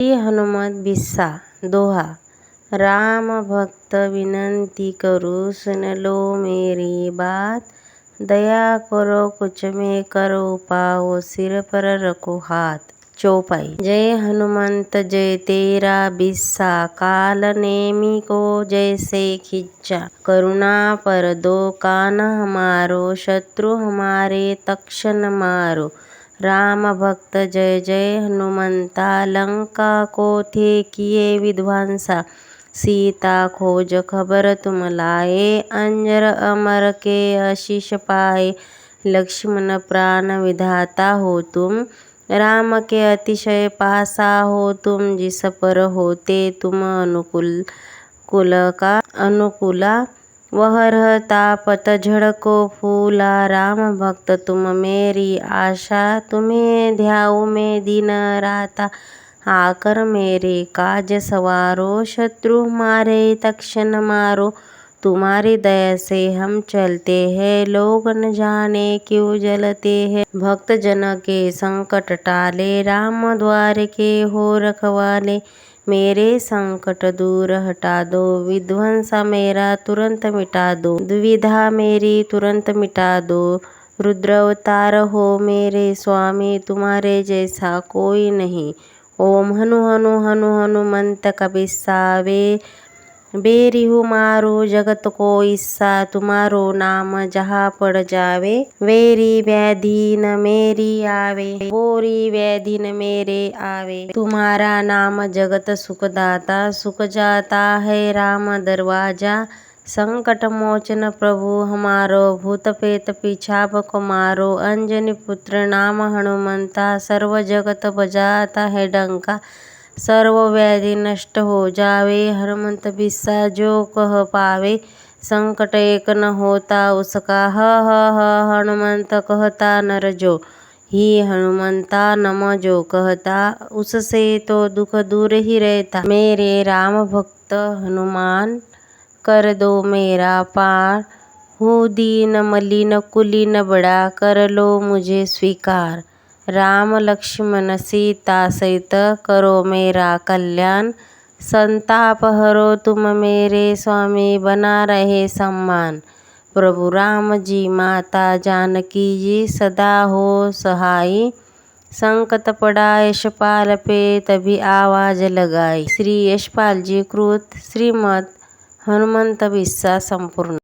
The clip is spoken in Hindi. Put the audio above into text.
श्री हनुमत बिस्सा, दोहा। राम भक्त विनती करू सुन लो मेरी बात। दया करो, कुछ में करो पाओ, सिर पर रखो हाथ। चौपाई। जय हनुमंत, जय तेरा बिस्सा। काल नेमी को जैसे खिंचा। करुणा पर दो कान हमारो, शत्रु हमारे तक्षण मारो। राम भक्त जय जय हनुमंता, लंका को थे किए विध्वंसा? सीता खोज खबर तुम लाए, अंजर अमर के आशीष पाए। लक्ष्मण प्राण विधाता हो तुम, राम के अतिशय पासा हो तुम। जिस पर होते तुम अनुकूल, कुल का अनुकूला वहरहता पतझड़ को फूला राम भक्त तुम मेरी आशा तुम्हें ध्याऊ में दिन राता। आकर मेरे काज सवारो शत्रु मारे तक्षण मारो। तुम्हारी दया से हम चलते हैं। लोग न जाने क्यों जलते हैं। भक्त जन के संकट टाले, राम द्वार के हो रखवाले मेरे संकट दूर हटा दो, विध्वंसा मेरा तुरंत मिटा दो। दुविधा मेरी तुरंत मिटा दो। रुद्र अवतार हो मेरे स्वामी, तुम्हारे जैसा कोई नहीं। ओम हनु हनु हनु, हनुमंत कबिस्सावे बेरिहु मारो जगत को ईसा तुम्हारो नाम जहाँ पड़ जावे। वेरी व्याधि न मेरी आवे बोरी व्याधि न मेरे आवे। तुम्हारा नाम जगत सुखदाता सुख जाता है राम दरवाज़ा। संकट मोचन प्रभु, हमारो भूत पेत पिछाप को मारो अंजनी पुत्र, नाम हनुमंता सर्व जगत बजाता है डंका। सर्व व्याधि नष्ट हो जावे। हनुमंत बिस्सा जो कह पावे, संकट एक न होता उसका। ह ह ह, हनुमंत कहता नर जो। ही हनुमंता नम जो कहता, उससे तो दुख दूर ही रहता। मेरे राम भक्त हनुमान, कर दो मेरा पार। हूँ दीन मलिन कुलीन बड़ा, कर लो मुझे स्वीकार। राम लक्ष्मण सीता सहित करो मेरा कल्याण। संताप हरो तुम मेरे स्वामी बना रहे सम्मान। प्रभु राम जी माता जानकी जी सदा हो सहाय। संकट पड़ा यशपाल पे तभी आवाज़ लगाई। श्री यशपाल जी कृत श्रीमद हनुमंत बिस्सा संपूर्ण।